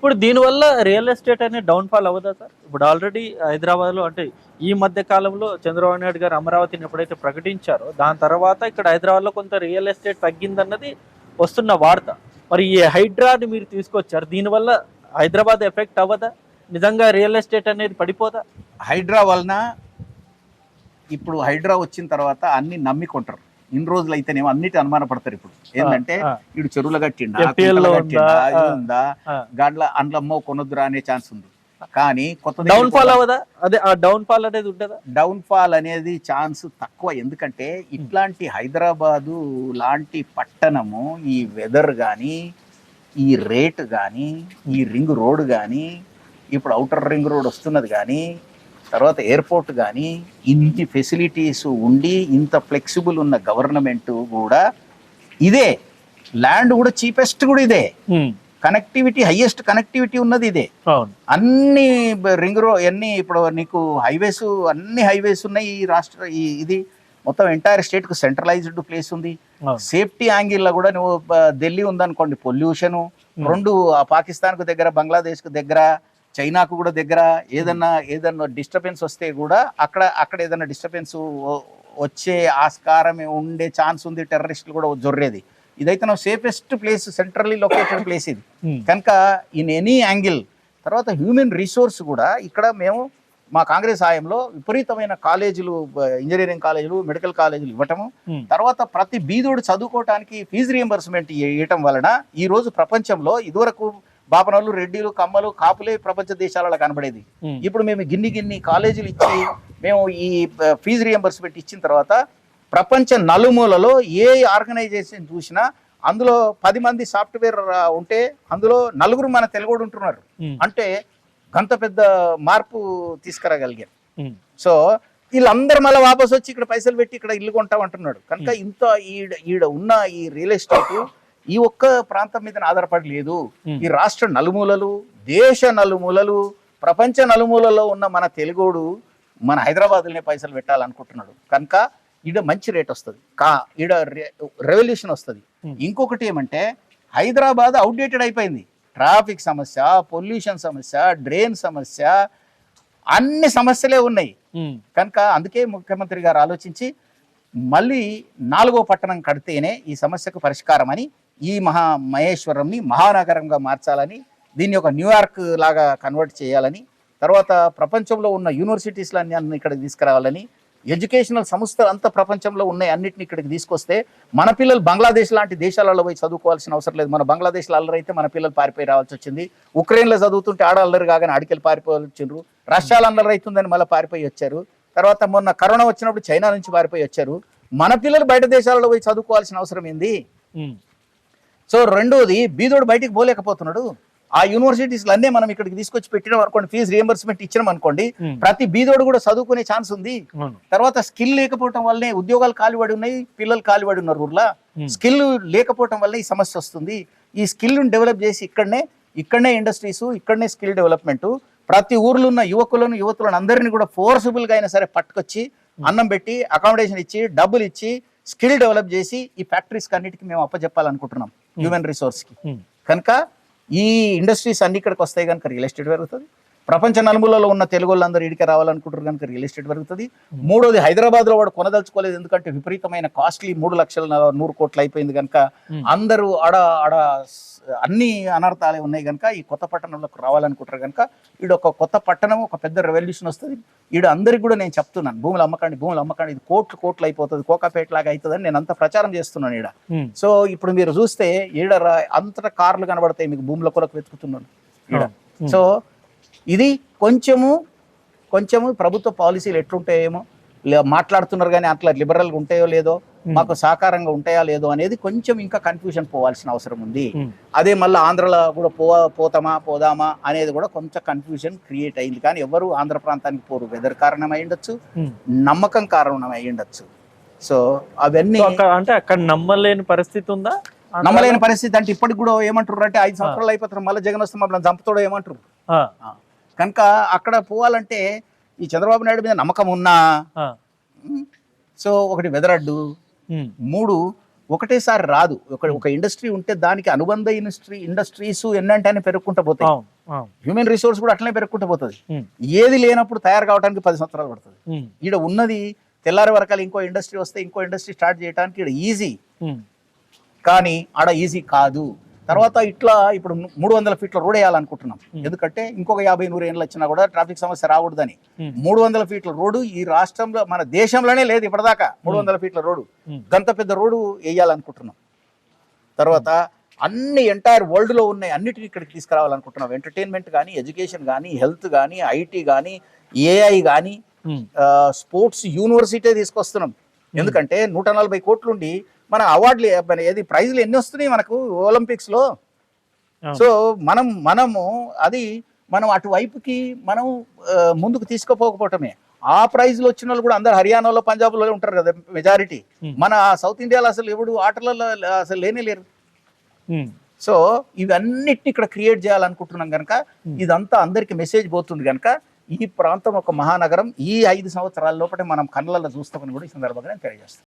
ఇప్పుడు దీనివల్ల real estate అనేది డౌన్ ఫాల్ అవ్వదా సార్? ఇప్పుడు ఆల్రెడీ హైదరాబాద్లో అంటే ఈ మధ్య కాలంలో చంద్రబాబు నాయుడు గారు అమరావతిని ఎప్పుడైతే ప్రకటించారో దాని తర్వాత ఇక్కడ హైదరాబాద్లో కొంత రియల్ ఎస్టేట్ తగ్గిందన్నది వస్తున్న వార్త. మరి ఈ హైడ్రాని మీరు తీసుకొచ్చారు దీనివల్ల హైదరాబాద్ ఎఫెక్ట్ అవ్వదా? నిజంగా రియల్ ఎస్టేట్ అనేది పడిపోదా? హైడ్రా వలన ఇప్పుడు హైడ్రా వచ్చిన తర్వాత అన్ని నమ్మికుంటారు ఇన్ని రోజులు అయితేనేమో అన్నిటి అనుమాన పడతారు ఇప్పుడు. ఏంటంటే ఇడు చెరువుల కట్టిండా ఉందా? ఇది. గాండ్ల అండ్లమ్మో కొనొద్దురా అనే ఛాన్స్ ఉంది. కానీ కొత్త డౌన్ ఫాల్ అవ్వదా? అదే ఆ డౌన్ ఫాల్ అనేది ఉంటుందా? డౌన్ ఫాల్ అనేది ఛాన్స్ తక్కువ. ఎందుకంటే ఇట్లాంటి హైదరాబాదు లాంటి పట్టణము ఈ వెదర్ కానీ ఈ రేట్ కానీ ఈ రింగ్ రోడ్ కానీ ఇప్పుడు అవుటర్ రింగ్ రోడ్ వస్తున్నది కానీ తర్వాత ఎయిర్పోర్ట్ కానీ ఇన్ని ఫెసిలిటీస్ ఉండి ఇంత ఫ్లెక్సిబుల్ ఉన్న గవర్నమెంట్ కూడా ఇదే. ల్యాండ్ కూడా చీపెస్ట్ కూడా ఇదే. కనెక్టివిటీ హైయెస్ట్ కనెక్టివిటీ ఉన్నది ఇదే. అన్ని రింగ్ రో అన్ని ఇప్పుడు నీకు హైవేస్ అన్ని హైవేస్ ఉన్నాయి ఈ రాష్ట్ర ఈ ఇది. మొత్తం ఎంటైర్ స్టేట్కు సెంట్రలైజ్డ్ ప్లేస్ ఉంది. సేఫ్టీ యాంగిల్లో కూడా నువ్వు ఢిల్లీ ఉందనుకోండి పొల్యూషన్ రెండు ఆ పాకిస్తాన్కు దగ్గర బంగ్లాదేశ్కు దగ్గర చైనాకు కూడా దగ్గర ఏదన్నా ఏదన్నా డిస్టర్బెన్స్ వస్తే కూడా అక్కడ అక్కడ ఏదన్నా డిస్టర్బెన్స్ వచ్చే ఆస్కారం ఉండే ఛాన్స్ ఉంది టెర్రరిస్టులు కూడా జొర్రేది ఇదైతే నా safest place centrally located place ఇది. కనుక ఇన్ ఎనీ యాంగిల్ తర్వాత హ్యూమన్ రిసోర్స్ కూడా ఇక్కడ మేము మా కాంగ్రెస్ హాయంలో విపరీతమైన కాలేజీలు ఇంజనీరింగ్ కాలేజీలు మెడికల్ కాలేజీలు ఇవ్వటము. తర్వాత ప్రతి బీదోడు చదువుకోవటానికి ఫీజు రియంబర్స్మెంట్ ఇవ్వటం వలన ఈ రోజు ప్రపంచంలో ఇదివరకు బాపనలు రెడ్డిలు కమ్మలు కాపులే ప్రపంచ దేశాలలో కనబడేది. ఇప్పుడు మేము గిన్ని గిన్ని కాలేజీలు ఇచ్చి మేము ఈ ఫీజు రియంబర్స్మెంట్ ఇచ్చిన తర్వాత ప్రపంచ నలుమూలలో ఏ ఆర్గనైజేషన్ చూసినా అందులో పది మంది సాఫ్ట్వేర్ ఉంటే అందులో నలుగురు మన తెలుగుడు ఉంటున్నారు. అంటే గంత పెద్ద మార్పు తీసుకురాగలిగారు. సో వీళ్ళందరూ మళ్ళీ వాపస్ వచ్చి ఇక్కడ పైసలు పెట్టి ఇక్కడ ఇల్లు కొంటాం అంటున్నాడు కనుక ఇంత ఈడ ఈడ ఉన్న ఈ రియల్ ఎస్టేట్ ఈ ఒక్క ప్రాంతం మీద ఆధారపడి లేదు. ఈ రాష్ట్ర నలుమూలలు దేశ నలుమూలలు ప్రపంచ నలుమూలలో ఉన్న మన తెలుగోడు మన హైదరాబాద్లోనే పైసలు పెట్టాలనుకుంటున్నాడు కనుక ఈడ మంచి రేట్ వస్తుంది కా ఈడ రెవల్యూషన్ వస్తుంది. ఇంకొకటి ఏమంటే హైదరాబాద్ అవుట్డేటెడ్ అయిపోయింది ట్రాఫిక్ సమస్య పొల్యూషన్ సమస్య డ్రైన్ సమస్య అన్ని సమస్యలే ఉన్నాయి. కనుక అందుకే ముఖ్యమంత్రి గారు ఆలోచించి మళ్ళీ నాలుగో పట్టణం కడితేనే ఈ సమస్యకు పరిష్కారం అని ఈ మహా మహేశ్వరంని మహానగరంగా మార్చాలని దీన్ని ఒక న్యూయార్క్ లాగా కన్వర్ట్ చేయాలని తర్వాత ప్రపంచంలో ఉన్న యూనివర్సిటీస్లన్నీ అన్ని ఇక్కడికి తీసుకురావాలని ఎడ్యుకేషనల్ సంస్థలు అంత ప్రపంచంలో ఉన్నాయి అన్నిటిని ఇక్కడికి తీసుకొస్తే మన పిల్లలు బంగ్లాదేశ్ లాంటి దేశాలలో పోయి చదువుకోవాల్సిన అవసరం లేదు. మన బంగ్లాదేశ్లో అల్లరి అయితే మన పిల్లలు పారిపోయి రావాల్సి వచ్చింది. ఉక్రెయిన్లో చదువుతుంటే ఆడ అల్లరి కాగానే ఆడికెళ్ళి పారిపోయి వచ్చిండ్రు రష్యాలో అల్లరి అవుతుందని మళ్ళీ పారిపోయి వచ్చారు. తర్వాత మొన్న కరోనా వచ్చినప్పుడు చైనా నుంచి పారిపోయి వచ్చారు. మన పిల్లలు బయట దేశాలలో పోయి చదువుకోవాల్సిన అవసరం ఏంది. సో రెండోది బీదోడు బయటికి పోలేకపోతున్నాడు. ఆ యూనివర్సిటీస్లు అన్నీ మనం ఇక్కడికి తీసుకొచ్చి పెట్టినాం అనుకోండి ఫీజు రియంబర్స్మెంట్ ఇచ్చినాం అనుకోండి. ప్రతి బీదోడు కూడా చదువుకునే ఛాన్స్ ఉంది. తర్వాత స్కిల్ లేకపోవటం వల్లనే ఉద్యోగాలు కాలిపడి ఉన్నాయి పిల్లలు కాలిపడి ఉన్నారు ఊర్లో. స్కిల్ లేకపోవటం వల్ల ఈ సమస్య వస్తుంది. ఈ స్కిల్ను డెవలప్ చేసి ఇక్కడనే ఇక్కడనే ఇండస్ట్రీస్ ఇక్కడనే స్కిల్ డెవలప్మెంట్ ప్రతి ఊర్లో ఉన్న యువకులను యువతులను అందరినీ కూడా forcible గా అయినా సరే పట్టుకొచ్చి అన్నం పెట్టి అకామిడేషన్ ఇచ్చి డబ్బులు ఇచ్చి స్కిల్ డెవలప్ చేసి ఈ ఫ్యాక్టరీస్కి అన్నిటికీ మేము అప్పచెప్పాలనుకుంటున్నాం హ్యూమన్ రిసోర్స్కి. కనుక ఈ ఇండస్ట్రీస్ అన్ని ఇక్కడికి వస్తాయి కనుక రియల్ ఎస్టేట్ పెరుగుతుంది ప్రపంచ నలుమూలలో ఉన్న తెలుగు వాళ్ళందరూ ఇడికి రావాలనుకుంటారు కనుక రియల్ ఎస్టేట్ పెరుగుతుంది మూడోది హైదరాబాద్లో వాడు కొనదలుచుకోలేదు ఎందుకంటే విపరీతమైన కాస్ట్లీ మూడు లక్షల నూరు కోట్లు అయిపోయింది కనుక. అందరూ ఆడ ఆడ అన్ని అనర్థాలే ఉన్నాయి కనుక ఈ కొత్త పట్టణంలోకి రావాలనుకుంటారు కనుక ఈడ ఒక కొత్త పట్టణం ఒక పెద్ద రెవల్యూషన్ వస్తుంది ఈడ అందరికి కూడా నేను చెప్తున్నాను భూములు అమ్మకండి భూములు అమ్మకండి ఇది కోట్లు కోట్లు అయిపోతుంది కోకాపేట లాగా అవుతుందని నేను అంత ప్రచారం చేస్తున్నాను ఈడ. సో ఇప్పుడు మీరు చూస్తే ఈడ అంతటా కార్లు కనబడతాయి మీకు భూముల కొరకు వెతుకుతున్నాను ఈడ. సో ఇది కొంచెము కొంచెము ప్రభుత్వ పాలసీలు ఎట్లుంటాయేమో లే- మాట్లాడుతున్నారు కానీ అట్లా లిబరల్గా ఉంటాయో లేదో మాకు సహకారంగా ఉంటాయా లేదో అనేది కొంచెం ఇంకా కన్ఫ్యూజన్ పోవాల్సిన అవసరం ఉంది. అదే మళ్ళీ ఆంధ్రలో కూడా పో పోతామా పోదామా అనేది కూడా కొంచెం కన్ఫ్యూజన్ క్రియేట్ అయింది. కానీ ఎవరు ఆంధ్ర ప్రాంతానికి పోరు వెదర్ కారణం ఉండొచ్చు. నమ్మకం కారణం ఉండొచ్చు. సో అవన్నీ అంటే అక్కడ నమ్మలేని పరిస్థితి ఉందా? నమ్మలేని పరిస్థితి అంటే ఇప్పటికి కూడా ఏమంటారు అంటే ఐదు సంవత్సరాలు అయిపోతారు మళ్ళీ జగన్ వస్తే మమ్మల్ని చంపుతాడో ఏమంటారు కనుక అక్కడ పోవాలంటే ఈ చంద్రబాబు నాయుడు మీద నమ్మకం ఉన్నా సో ఒకటి వెదరడ్డు. మూడు ఒకటేసారి రాదు. ఒక ఒక ఇండస్ట్రీ ఉంటే దానికి అనుబంధ ఇండస్ట్రీ ఇండస్ట్రీస్ ఎన్నంటే పెరుగుకుంటూ పోతాయి. హ్యూమన్ రిసోర్స్ కూడా అట్లనే పెరుగుకుంటూ పోతుంది. ఏది లేనప్పుడు తయారు కావడానికి పది సంవత్సరాలు పడుతుంది. ఈడ ఉన్నది తెల్లారి వరకాలు ఇంకో ఇండస్ట్రీ వస్తే ఇంకో ఇండస్ట్రీ స్టార్ట్ చేయడానికి ఇక్కడ ఈజీ. కానీ ఆడ ఈజీ కాదు. తర్వాత ఇట్లా ఇప్పుడు మూడు వందల ఫీట్ల రోడ్ వేయాలనుకుంటున్నాం. ఎందుకంటే ఇంకొక యాభై నూరు ఏళ్ళు వచ్చినా కూడా ట్రాఫిక్ సమస్య రాకూడదని. మూడు వందల ఫీట్ల రోడ్డు ఈ రాష్ట్రంలో మన దేశంలోనే లేదు ఇప్పటిదాకా మూడు వందల ఫీట్ల రోడ్డు. గంత పెద్ద రోడ్డు వేయాలనుకుంటున్నాం. తర్వాత అన్ని ఎంటైర్ వరల్డ్లో ఉన్నాయి అన్నిటిని ఇక్కడికి తీసుకురావాలనుకుంటున్నాం. ఎంటర్టైన్మెంట్ కానీ ఎడ్యుకేషన్ కానీ హెల్త్ కానీ ఐటీ కానీ ఏఐ కానీ స్పోర్ట్స్ యూనివర్సిటీ తీసుకొస్తున్నాం. ఎందుకంటే నూట నలభై కోట్లుండి మన అవార్డులు మన ఏది ప్రైజ్లు ఎన్ని వస్తున్నాయి మనకు ఒలింపిక్స్లో అవును. సో మనం మనము అది మనం అటువైపుకి మనం ముందుకు తీసుకుపోకపోవటమే ఆ ప్రైజ్లు వచ్చిన వాళ్ళు కూడా అందరు హర్యానాలో పంజాబ్లో ఉంటారు కదా మెజారిటీ. మన సౌత్ ఇండియాలో అసలు ఎవడు ఆటలలో అసలు లేనే లేరు సో ఇవన్నిటిని ఇక్కడ క్రియేట్ చేయాలనుకుంటున్నాం కనుక. ఇదంతా అందరికి మెసేజ్ పోతుంది కనుక ఈ ప్రాంతం ఒక మహానగరం ఈ ఐదు సంవత్సరాల లోపల మనం కళ్ళల్లో చూస్తామని కూడా ఈ సందర్భంగా నేను తెలియజేస్తాను